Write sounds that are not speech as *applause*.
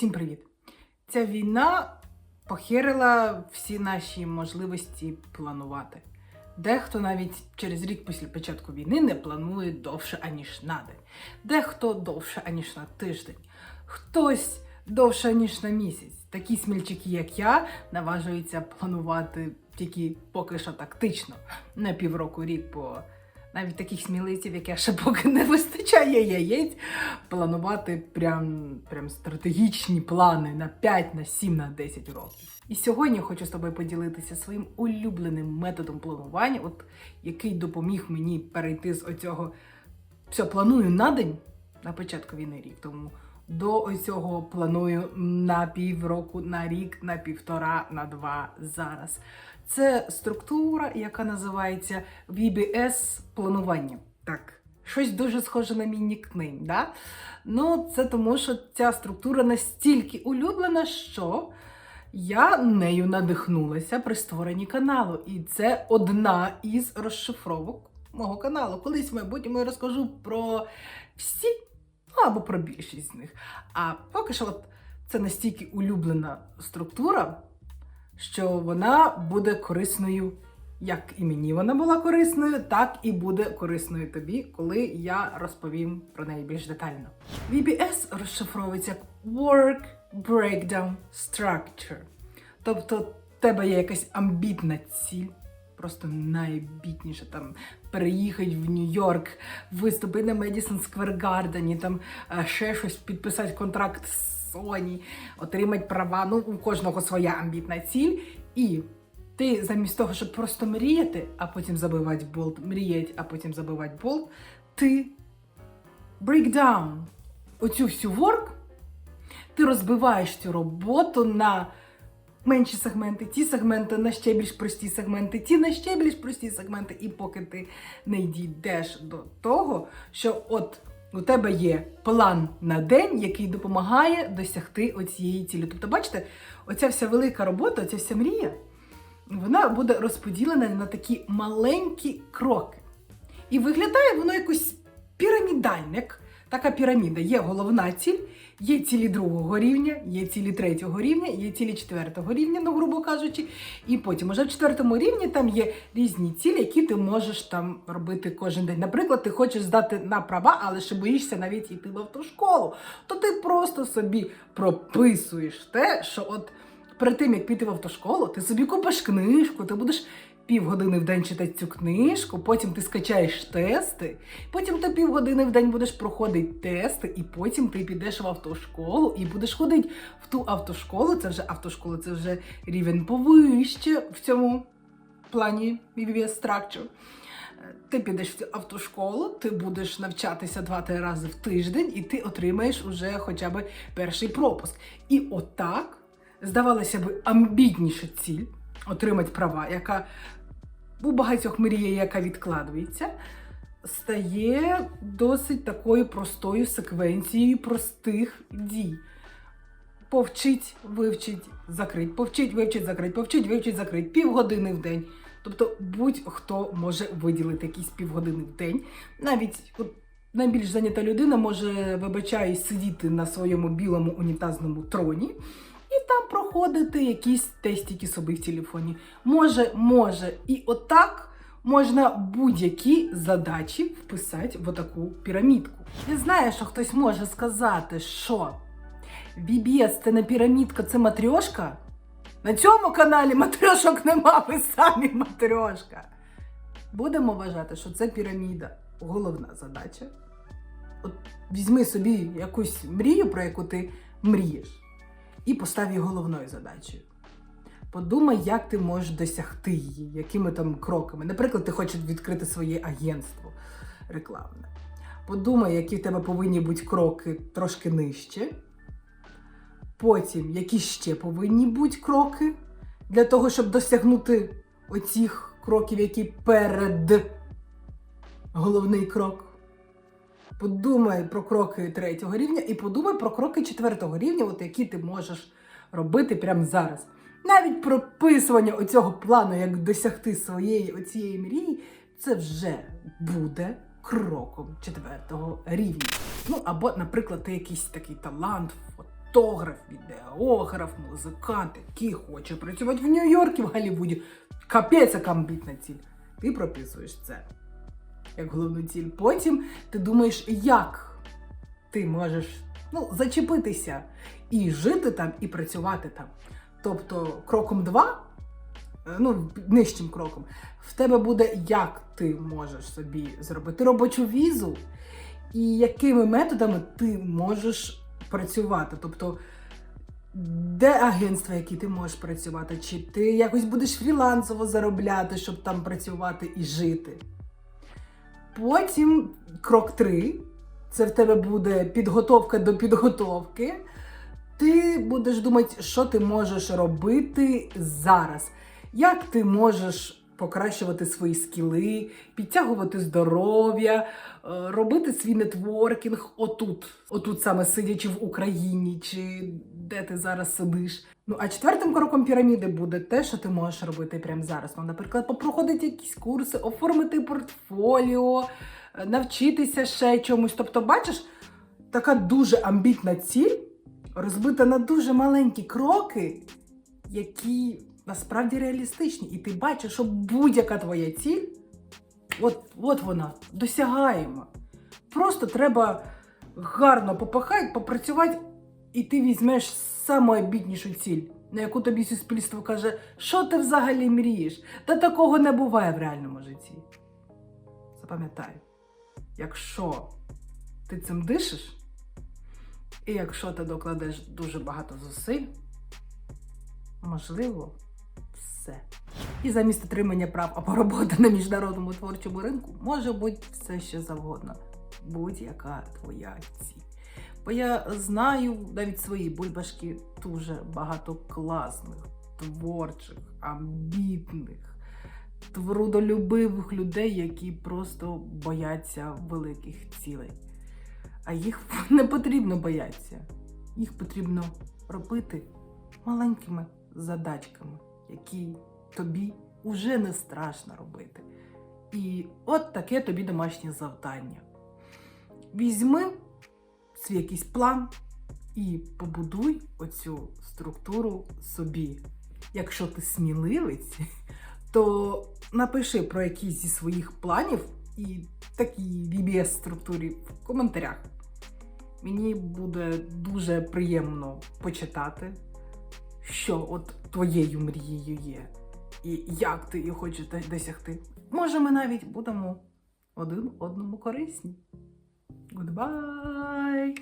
Всім привіт! Ця війна похерила всі наші можливості планувати. Дехто навіть через рік після початку війни не планує довше, аніж на день. Дехто довше, аніж на тиждень. Хтось довше, аніж на місяць. Такі смільчики, як я, наважуються планувати тільки поки що тактично, на півроку рік, бо навіть таких сміливців, як я ще поки не вистачає яєць, планувати прям, прям стратегічні плани на 5, на 7, на 10 років. І сьогодні хочу з тобою поділитися своїм улюбленим методом планування, от який допоміг мені перейти з оцього все планую на день на початку війни рік. Тому до оцього планую на півроку, на рік, на півтора, на два зараз. Це структура, яка називається VBS планування. Так, щось дуже схоже на мій нікнейм, да? Ну, це тому, що ця структура настільки улюблена, що я нею надихнулася при створенні каналу. І це одна із розшифровок мого каналу. Колись в майбутньому я розкажу про всі, ну або про більшість з них. А поки що, от це настільки улюблена структура, що вона буде корисною. Як і мені вона була корисною, так і буде корисною тобі, коли я розповім про неї більш детально. VBS розшифровується як Work Breakdown Structure. Тобто, в тебе є якась амбітна ціль, просто найбітніше там переїхати в Нью-Йорк, виступити на Медісон Сквер Гардені, там е, ще щось підписати контракт з Sony, отримати права. Ну, у кожного своя амбітна ціль. І ти замість того, щоб просто мріяти, а потім забивати болт, мріяти, а потім забивати болт, ти break down оцю всю work, ти розбиваєш цю роботу на менші сегменти, ті сегменти на ще більш прості сегменти, ті на ще більш прості сегменти, і поки ти не дійдеш до того, що от у тебе є план на день, який допомагає досягти оцієї цілі. Тобто, бачите, оця вся велика робота, оця вся мрія, вона буде розподілена на такі маленькі кроки. І виглядає воно якось пірамідально, як така піраміда. Є головна ціль, є цілі другого рівня, є цілі третього рівня, є цілі четвертого рівня, ну, грубо кажучи. І потім уже в четвертому рівні там є різні цілі, які ти можеш там робити кожен день. Наприклад, ти хочеш здати на права, але ще боїшся навіть йти в автошколу. То ти просто собі прописуєш те, що от перед тим, як піти в автошколу, ти собі купиш книжку, ти будеш півгодини в день читати цю книжку, потім ти скачаєш тести, потім ти півгодини в день будеш проходити тести, і потім ти підеш в автошколу і будеш ходити в ту автошколу. Це вже автошкола, це вже рівень повище в цьому плані VBS Structure. Ти підеш в цю автошколу, ти будеш навчатися два-три рази в тиждень, і ти отримаєш уже хоча б перший пропуск. І отак здавалося б, амбітніша ціль отримати права, яка у багатьох мріє, яка відкладується, стає досить такою простою секвенцією простих дій. Повчить, вивчить, закрить, повчить, вивчить, закрить, повчить, вивчить, закрить, півгодини в день. Тобто будь-хто може виділити якісь півгодини в день. Навіть от, найбільш зайнята людина може, вибачаюсь, сидіти на своєму білому унітазному троні і проходити якісь тестики собі в телефоні. Може, може, і отак можна будь-які задачі вписати в отаку пірамідку. Я знаю, що хтось може сказати, що VBS це не пірамідка, це матрьошка. На цьому каналі матрьошок нема, ви самі матрьошка. Будемо вважати, що це піраміда. Головна задача. От візьми собі якусь мрію, про яку ти мрієш і постав її головною задачею. Подумай, як ти можеш досягти її, якими там кроками. Наприклад, ти хочеш відкрити своє агентство рекламне. Подумай, які в тебе повинні бути кроки трошки нижче. Потім, які ще повинні бути кроки для того, щоб досягнути оцих кроків, які перед головний крок. Подумай про кроки третього рівня і подумай про кроки четвертого рівня, от які ти можеш робити прямо зараз. Навіть прописування оцього плану, як досягти своєї оцієї мрії, це вже буде кроком четвертого рівня. Ну або, наприклад, ти якийсь такий талант, фотограф, відеограф, музикант, який хоче працювати в Нью-Йорку, в Голлівуді. Капець, яка амбітна ціль. Ти прописуєш це як головну ціль. Потім ти думаєш, як ти можеш ну, зачепитися і жити там, і працювати там. Тобто, кроком два, е, ну, нижчим кроком, в тебе буде, як ти можеш собі зробити робочу візу, і якими методами ти можеш працювати. Тобто, де агентства, які ти можеш працювати, чи ти якось будеш фрілансово заробляти, щоб там працювати і жити. Потім крок 3 це в тебе буде підготовка до підготовки. Ти будеш думати, що ти можеш робити зараз. Як ти можеш покращувати свої скіли, підтягувати здоров'я, е, робити свій нетворкінг отут, отут саме сидячи в Україні, чи де ти зараз сидиш. Ну а четвертим кроком піраміди буде те, що ти можеш робити прямо зараз. Ну, наприклад, попроходити якісь курси, оформити портфоліо, е, навчитися ще чомусь. Тобто, бачиш, така дуже амбітна ціль розбита на дуже маленькі кроки, які насправді реалістичні. І ти бачиш, що будь-яка твоя ціль, от, от вона, досягаємо. Просто треба гарно попахати, попрацювати, і ти візьмеш саму обіднішу ціль, на яку тобі суспільство каже, що ти взагалі мрієш? Та такого не буває в реальному житті. Запам'ятай, якщо ти цим дишиш, і якщо ти докладеш дуже багато зусиль, можливо, все. І замість отримання прав або роботи на міжнародному творчому ринку може бути все що завгодно. Будь-яка твоя ціль. Бо я знаю навіть свої бульбашки дуже багато класних, творчих, амбітних, трудолюбивих людей, які просто бояться великих цілей. А їх *laughs* не потрібно боятися. Їх потрібно робити маленькими задачками, які тобі уже не страшно робити. І от таке тобі домашнє завдання. Візьми свій якийсь план і побудуй оцю структуру собі. Якщо ти сміливець, *laughs* то напиши про якісь зі своїх планів і такій VBS структурі в коментарях. Мені буде дуже приємно почитати, що от твоєю мрією є, і як ти її хочеш досягти. Може, ми навіть будемо один одному корисні. Goodbye!